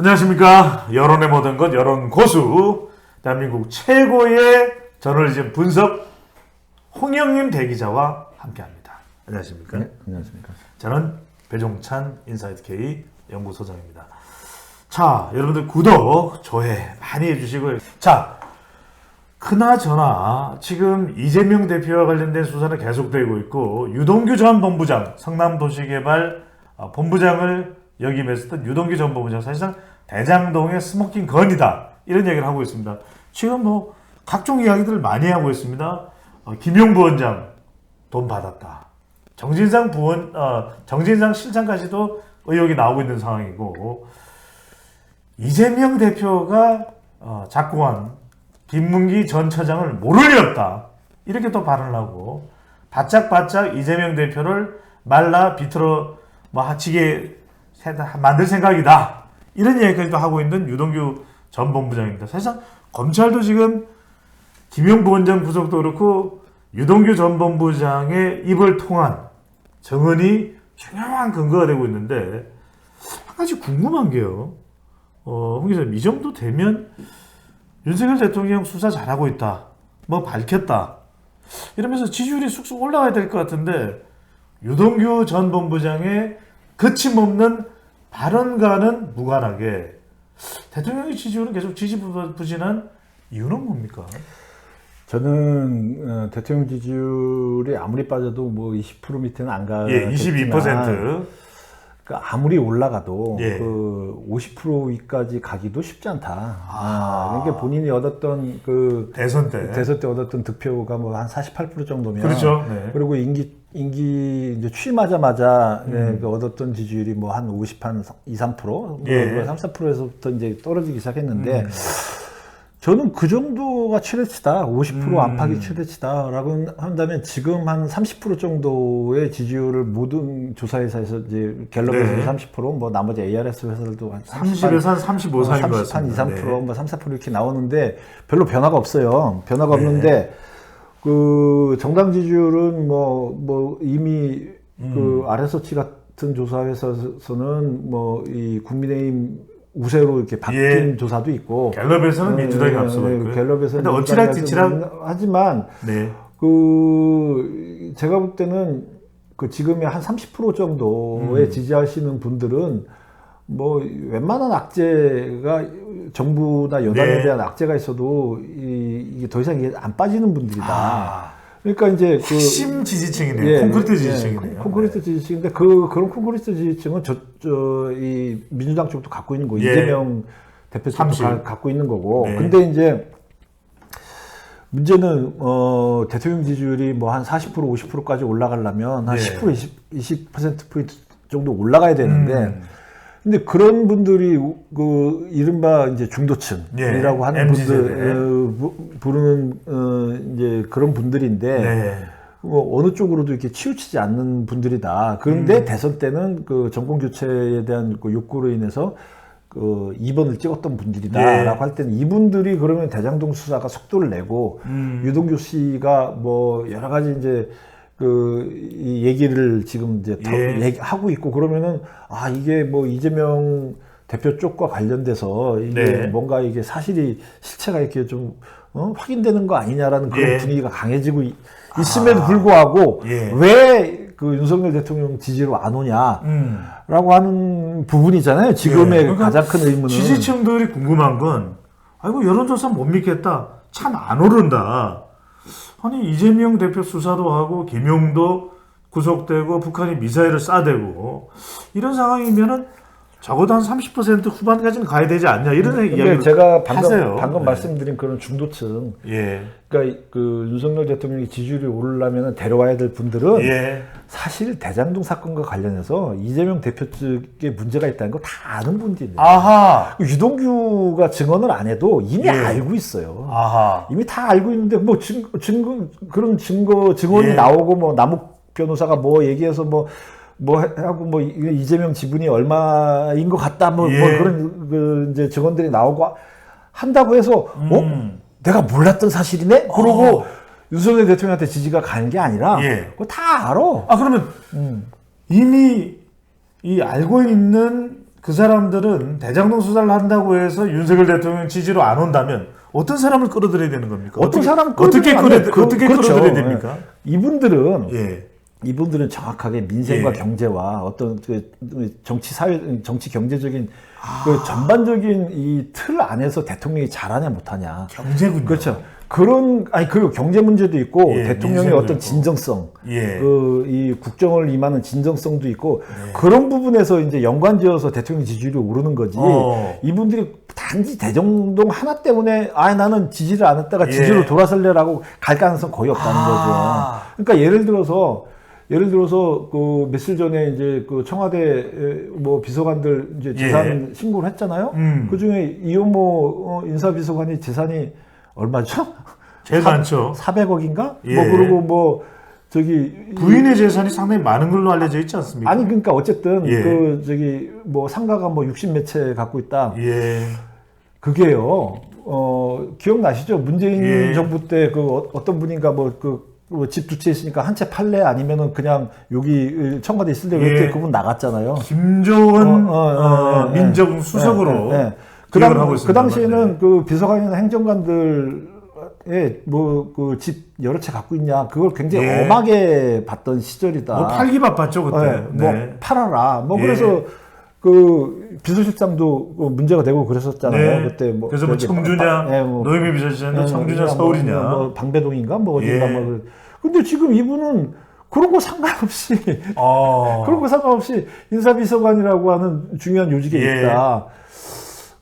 안녕하십니까. 여론의 모든 것, 여론 고수. 대한민국 최고의 저널리즘 분석 홍영님 대기자와 함께 합니다. 안녕하십니까. 네, 안녕하십니까. 저는 배종찬 인사이트 K 연구소장입니다. 자, 여러분들 구독, 좋아요 많이 해주시고요. 자, 그나저나 지금 이재명 대표와 관련된 수사는 계속되고 있고 유동규 전 본부장 성남도시개발 어, 본부장을 역임했었던 유동규 전 본부장 사실상 대장동의 스모킹 건이다 이런 얘기를 하고 있습니다. 지금 뭐 각종 이야기들을 많이 하고 있습니다. 어, 김용 부원장 돈 받았다. 정진상 부원 어, 정진상 실장까지도 의혹이 나오고 있는 상황이고 이재명 대표가 어, 작고한 김문기 전 처장을 모를 리 없다. 이렇게 또 발언을 하고 바짝바짝 이재명 대표를 말라 비틀어 뭐 하치게 세- 만들 생각이다. 이런 얘기까지도 하고 있는 유동규 전 본부장입니다. 사실상 검찰도 지금 김용 부 원장 구속도 그렇고 유동규 전 본부장의 입을 통한 정언이 중요한 근거가 되고 있는데 한 가지 궁금한 게요. 어, 홍 기자님 이 정도 되면 윤석열 대통령 수사 잘하고 있다. 뭐 밝혔다. 이러면서 지지율이 쑥쑥 올라가야 될 것 같은데 유동규 전 본부장의 거침없는 발언과는 무관하게 대통령의 지지율은 계속 지지부진한 이유는 뭡니까? 저는 어, 대통령 지지율이 아무리 빠져도 뭐 20% 밑에는 안 가. 예, 22%. 그 아무리 올라가도 예. 그50% 위까지 가기도 쉽지 않다. 아. 그러니까 본인이 얻었던 그 대선 때. 대선 때 얻었던 득표가 뭐 한 48% 정도면 그렇죠. 네. 그리고 임기 임기 이제 취임하자마자 음. 예, 그 얻었던 지지율이 뭐 한 50, 한 2, 3%, 뭐 예. 3, 4%에서부터 이제 떨어지기 시작했는데 음. 저는 그 정도가 최대치다. 50% 음. 안팎이 최대치다라고 한다면 지금 한 30% 정도의 지지율을 모든 조사회사에서 이제 갤럽에서 네. 30%, 뭐 나머지 ARS 회사들도 한 30에서 한35 사이인 것 30, 한 2, 같습니다. 3%, 네. 뭐 3, 4% 이렇게 나오는데 별로 변화가 없어요. 변화가 네. 없는데 그 정당 지지율은 뭐뭐 이미 음. 그 아래서치 같은 조사회사에서는 뭐 이 국민의힘 우세로 이렇게 바뀐 예. 조사도 있고 갤럽에서는 민주당이 네, 앞서고 네, 있고요. 갤럽에서는 민주당이 지랄 하지만 네. 그 제가 볼 때는 그 지금의 한 30% 정도에 음. 지지하시는 분들은 뭐 웬만한 악재가 정부나 여당에 네. 대한 악재가 있어도 이, 이게 더 이상 이게 안 빠지는 분들이다. 아, 그러니까 이제 그 핵심 지지층이네요. 예, 콘크리트 예, 지지층이네요. 콘크리트 지지층인데 그 그런 콘크리트 지지층은 저 저 이 민주당 쪽도 갖고 있는 거고 예. 이재명 대표 쪽도 30. 가- 갖고 있는 거고. 네. 근데 이제 문제는 어 대통령 지지율이 뭐 한 40% 50%까지 올라가려면 한 네. 10% 20, 20% 포인트 정도 올라가야 되는데 음. 근데 그런 분들이 그 이른바 이제 중도층이라고 예, 하는. 분들 어, 부- 부르는 어 이제 그런 분들인데 네. 뭐 어느 쪽으로도 이렇게 치우치지 않는 분들이다. 그런데 음. 대선 때는 그 정권 교체에 대한 그 욕구로 인해서 그 2번을 찍었던 분들이다라고 예. 할 때는 이분들이 그러면 대장동 수사가 속도를 내고 음. 유동규 씨가 뭐 여러 가지 이제 그이 얘기를 지금 이제 더 예. 얘기하고 있고 그러면은 아 이게 뭐 이재명 대표 쪽과 관련돼서 이게 네. 뭔가 이게 사실이 실체가 이렇게 좀 어? 확인되는 거 아니냐라는 그런 예. 분위기가 강해지고 있, 음에도 불구하고 예. 왜그 윤석열 대통령 지지로 안 오냐라고 음. 하는 부분이잖아요. 지금의 예, 그러니까 가장 큰 의문은 지지층들이 궁금한 건 아이고 여론조사 못 믿겠다. 참 안 오른다. 아니 이재명 대표 수사도 하고 김용도 구속되고 북한이 미사일을 쏴대고 이런 상황이면은 적어도 한 30% 후반까지는 가야 되지 않냐 이런 근데 이야기를 제가 방금 하세요. 방금 네. 말씀드린 그런 중도층 예. 그러니까 그 윤석열 대통령이 지지율이 오르려면 데려와야 될 분들은 예. 사실 대장동 사건과 관련해서 이재명 대표 측에 문제가 있다는 거 다 아는 분들이에요. 아하. 유동규가 증언을 안 해도 이미 예. 알고 있어요. 아하. 이미 다 알고 있는데 뭐 증, 증거 그런 증거 증언이 예. 나오고 뭐 남욱 변호사가 뭐 얘기해서 뭐 뭐 하고 뭐 이- 이재명 지분이 얼마인 것 같다 뭐, 뭐 예. 그런 그 이제 증언들이 나오고 한다고 해서 어 음. 내가 몰랐던 사실이네 그러고 어. 윤석열 대통령한테 지지가 가는 게 아니라 예. 그거 다 알아. 아 그러면 음. 이미 이 알고 있는 그 사람들은 대장동 수사를 한다고 해서 윤석열 대통령 지지로 안 온다면 어떤 사람을 끌어들여야 되는 겁니까? 어떤 사람 어떻게 끌어 끌어들이면 안 돼. 어떻게 그- 그렇죠. 끌어들여야 됩니까? 이분들은 예. 이분들은 정확하게 민생과 예. 경제와 어떤 그 정치 사회 정치 경제적인 그 전반적인 이 틀 안에서 대통령이 잘하냐 못하냐 경제군요. 그렇죠 그런 아니 그 경제 문제도 있고 예, 대통령의 어떤. 진정성 예. 그이 국정을 임하는 진정성도 있고 네. 그런 부분에서 이제 연관지어서 대통령 지지율이 오르는 거지 어. 이분들이 단지 대정동 하나 때문에 아 나는 지지를 안 했다가 예. 지지로 돌아설래라고 갈 가능성 거의 없다는 아. 거죠. 그러니까 예를 들어서 예를 들어서 그 며칠 전에 이제 그 청와대 에, 뭐 비서관들 이제 재산 신고를 했잖아요. 예. 음. 그 중에 이용모 어, 인사비서관이 재산이 얼마죠? 제일 많죠. 400억인가? 예. 뭐 그리고 뭐 저기 부인의 재산이 상당히 많은 걸로 알려져 있지 않습니까? 아니 그러니까 어쨌든 예. 그 저기 뭐 상가가 뭐 60몇 채 갖고 있다. 예. 그게요. 어 기억나시죠? 문재인 예. 정부 때 그 어떤 분인가 뭐그 집 두 채 있으니까 한 채 팔래 아니면은 그냥 여기 청와대 있을 때 예. 그때 그분 나갔잖아요. 김조은 어, 어, 어, 어, 예, 예. 민정 수석으로 예, 예, 예. 그, 당, 그. 당시에는 그 비서관이나 행정관들의 뭐그 집 여러 채 갖고 있냐 그걸 굉장히 예. 엄하게 봤던 시절이다. 뭐 팔기 바빴죠 그때. 네, 뭐 네. 팔아라. 뭐 예. 그래서 그 비서실장도 그 문제가 되고 그랬었잖아요. 네. 그때 뭐 그래서 뭐 청주냐, 빠- 예, 뭐 노영민 비서실장도 예, 청주냐, 뭐, 서울이냐. 뭐, 뭐 방배동인가 뭐 어딘가 예. 뭐. 그- 근데 지금 이분은 그런 거 상관없이 어. 그런 거 상관없이 인사비서관이라고 하는 중요한 요직에 예. 있다.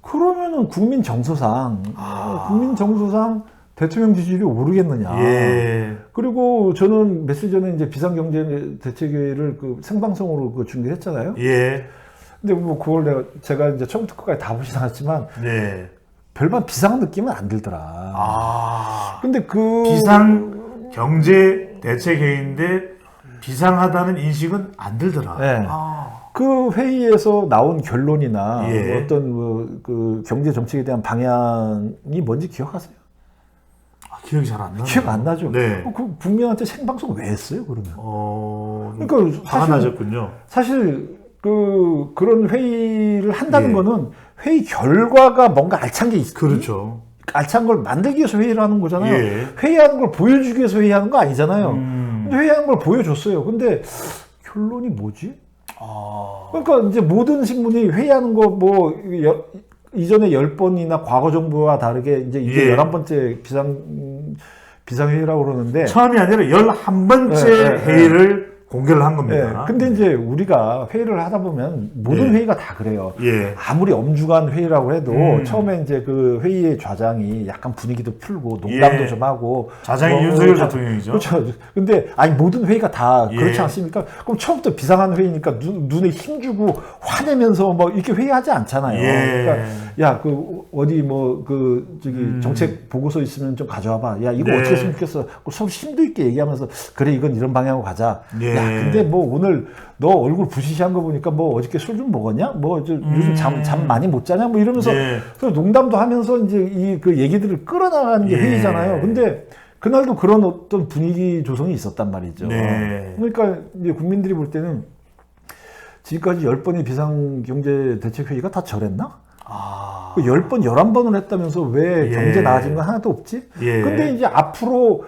그러면은 국민 정서상 아. 국민 정서상 대통령 지지율이 오르겠느냐. 예. 그리고 저는 며칠 전에 이제 비상경제 대책회의를 그 생방송으로 그 중계했잖아요. 예. 근데 뭐 그걸 내가 제가 이제 처음부터 끝까지 다 보진 않았지만 네. 별반 비상 느낌은 안 들더라. 아. 근데 그 비상 경제 대책회의인데 비상하다는 인식은 안 들더라. 네. 아. 그 회의에서 나온 결론이나 예. 어떤 뭐 그 경제 정책에 대한 방향이 뭔지 기억하세요? 아, 기억이 잘 안 나요. 기억 안 나죠? 네. 어, 그 국민한테 생방송 왜 했어요, 그러면? 어. 그러니까 화가 나셨군요. 사실 그 그런 회의를 한다는 예. 거는 회의 결과가 뭔가 알찬 게 있, 그렇죠. 알찬 걸 만들기 위해서 회의를 하는 거잖아요. 예. 회의하는 걸 보여주기 위해서 회의하는 거 아니잖아요. 음. 근데 회의하는 걸 보여줬어요. 근데 결론이 뭐지? 아. 그러니까 이제 모든 신문이 회의하는 거 뭐 이전에 열 번이나 과거 정부와 다르게 이제 이게 예. 열한 번째 비상 비상회의라고 그러는데 처음이 아니라 11번째 네, 네, 네. 회의를 공개를 한 예, 겁니다. 근데 이제 우리가 회의를 하다 보면 모든 예. 회의가 다 그래요. 예. 아무리 엄중한 회의라고 해도 음. 처음에 이제 그 회의의 좌장이 약간 분위기도 풀고 농담도 예. 좀 하고 좌장이 뭐, 윤석열 자- 대통령이죠. 그렇죠. 근데 아니 모든 회의가 다 예. 그렇지 않습니까? 그럼 처음부터 비상한 회의니까 눈, 눈에 힘 주고 화내면서 뭐 이렇게 회의하지 않잖아요. 예. 그러니까 야 그 어디 뭐 그 저기 음. 정책 보고서 있으면 좀 가져와봐. 야 이거 네. 어떻게 했으면 좋겠어. 그 서로 심도 있게 얘기하면서 그래 이건 이런 방향으로 가자. 예. 야 근데 뭐 오늘 너 얼굴 부시시한 거 보니까 뭐 어저께 술 좀 먹었냐? 뭐저 요즘 잠, 잠 많이 못 자냐? 뭐 이러면서 예. 그래서 농담도 하면서 이제 이 그 얘기들을 끌어나가는 게 예. 회의잖아요. 근데 그날도 그런 어떤 분위기 조성이 있었단 말이죠. 네. 그러니까 이제 국민들이 볼 때는 지금까지 열번의 비상경제대책회의가 다 저랬나? 아. 그 10번, 11번을 했다면서 왜 예. 경제 나아진 건 하나도 없지? 예. 근데 이제 앞으로,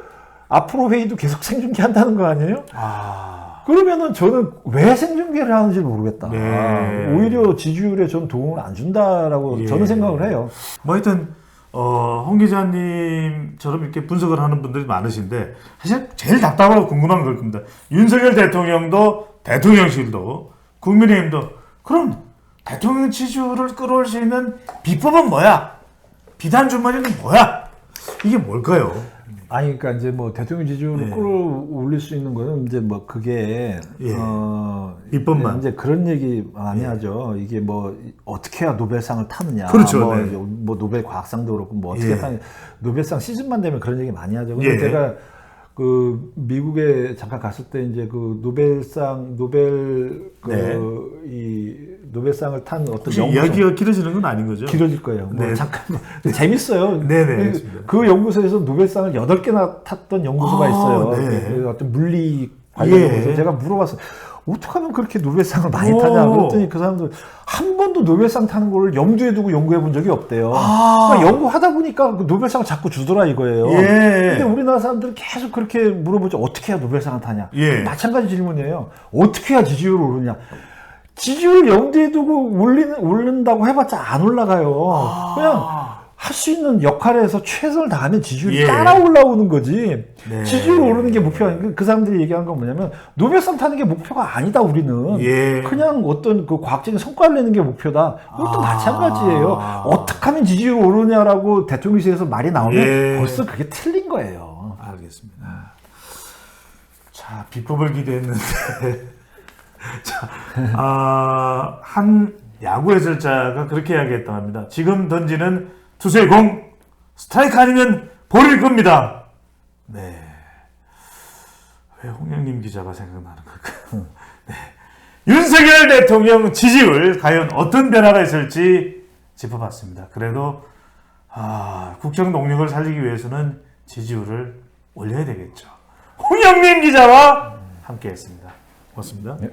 앞으로 회의도 계속 생중계 한다는 거 아니에요? 아. 그러면은 저는 왜 생중계를 하는지 모르겠다. 네. 오히려 지지율에 전 도움을 안 준다라고 예. 저는 생각을 해요. 뭐 하여튼 어, 홍 기자님처럼 이렇게 분석을 하는 분들이 많으신데 사실 제일 답답하고 궁금한 걸 겁니다. 윤석열 대통령도 대통령실도 국민의힘도 그럼 대통령 지지율을 끌어올 수 있는 비법은 뭐야? 비단 주머니는 뭐야? 이게 뭘까요? 아니, 그러니까 이제 뭐 대통령 지지율을 네. 끌어올릴 수 있는 거는 이제 뭐 그게 예. 어 비법만. 이제 그런 얘기 많이 하죠. 이게 뭐 어떻게 해야 노벨상을 타느냐. 그렇죠, 뭐, 네. 뭐 노벨 과학상도 그렇고 뭐 어떻게 예. 타느 노벨상 시즌만 되면 그런 얘기 많이 하죠. 근데 예. 제가 그 미국에 잠깐 갔을 때 이제 그 노벨상 노벨 네. 그이 노벨상을 탄 어떤 이야기가 길어지는 건 아닌 거죠? 길어질 거예요. 뭐 네. 잠깐만 재밌어요. 네네, 그- 알겠습니다. 그 연구소에서 노벨상을 여덟 개나 탔던 연구소가 아, 있어요. 네. 그 어떤 물리 관련 예. 연구소. 제가 물어봤어요. 어떻게 하면 그렇게 노벨상을 많이 오. 타냐 그랬더니 그 사람들 한 번도 노벨상 타는 걸 염두에 두고 연구해 본 적이 없대요. 아. 그러니까 연구하다 보니까 그 노벨상을 자꾸 주더라 이거예요. 예. 근데 우리나라 사람들은 계속 그렇게 물어보죠. 어떻게 해야 노벨상을 타냐? 예. 마찬가지 질문이에요. 어떻게 해야 지지율이 오르냐? 지지율 염두에 두고 올리는, 오른다고 해봤자 안 올라가요. 그냥 할 수 있는 역할에서 최선을 다하면 지지율이 예. 따라 올라오는 거지. 네. 지지율 오르는 게 목표가 아니고 그 사람들이 얘기한 건 뭐냐면 노벨상 타는 게 목표가 아니다 우리는. 예. 그냥 어떤 그 과학적인 성과를 내는 게 목표다. 이것도 아. 마찬가지예요. 어떻게 하면 지지율 오르냐라고 대통령실에서 말이 나오면 예. 벌써 그게 틀린 거예요. 알겠습니다. 자, 비법을 기대했는데. 자, 아, 한 야구 해설자가 그렇게 이야기했다고 합니다. 지금 던지는 투수의 공, 스트라이크 아니면 볼일 겁니다. 네. 왜 홍영림 기자가 생각나는 걸까요? 네. 윤석열 대통령 지지율 과연 어떤 변화가 있을지 짚어봤습니다. 그래도 아, 국정 동력을 살리기 위해서는 지지율을 올려야 되겠죠. 홍영민 기자와 함께했습니다. 고맙습니다. 네,